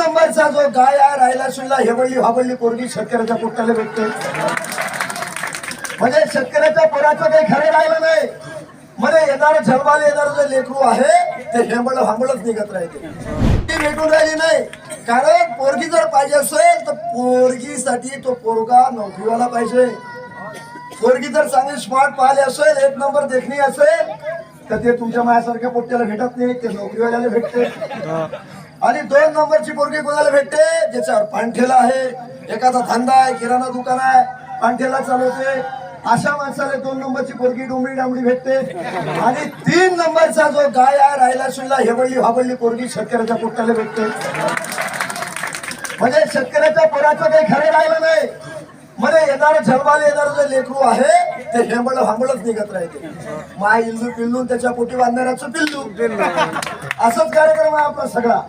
नंबरचा जो गाय आहे राहिला सुईला हेवळली हाबळली पोरगी शेतकऱ्याच्या पोटाला भेटते. म्हणजे शेतकऱ्याच्या पोराचं काही खरं राहिलं नाही. म्हणजे येणार झलवाले येणार जे लेकरू आहे ते हेंबळ हांबळच निघत राहते. ती भेटून राहिली नाही. कारण पोरगी जर पाहिजे असेल तर पोरगीसाठी तो पोरगा नोकरीवाला पाहिजे. पोरगी जर चांगली स्मार्ट पाहिली असेल एक नंबर देखणी असेल तर ते तुमच्या माझ्यासारख्या पोट्याला भेटत नाही ते नोकरीवाल्याला भेटते. आणि दोन नंबरची पोरगी कोणाला भेटते? ज्याच्यावर पानठेला आहे. एखादा धंदा आहे किराणा दुकान आहे पानठेला चालवते. अशा माणसाला दोन नंबरची पोरगी डोंबडी डांबडी भेटते. आणि तीन नंबरचा जो गाय आहे राहिला शिल्ला हेवळली हाबळली पोरगी शेतकऱ्याच्या पोटाला भेटते. म्हणजे शेतकऱ्याच्या पोराचं काही खरं राहिलं नाही. मध्ये येणार झलवाले येणार जे लेकरू आहे ते हेंबळ हांबळच निघत राहते. माय इल्लू पिल्लू त्याच्या पोटी बांधणाऱ्याचं पिल्लू. असंच कार्यक्रम आहे आपला सगळा.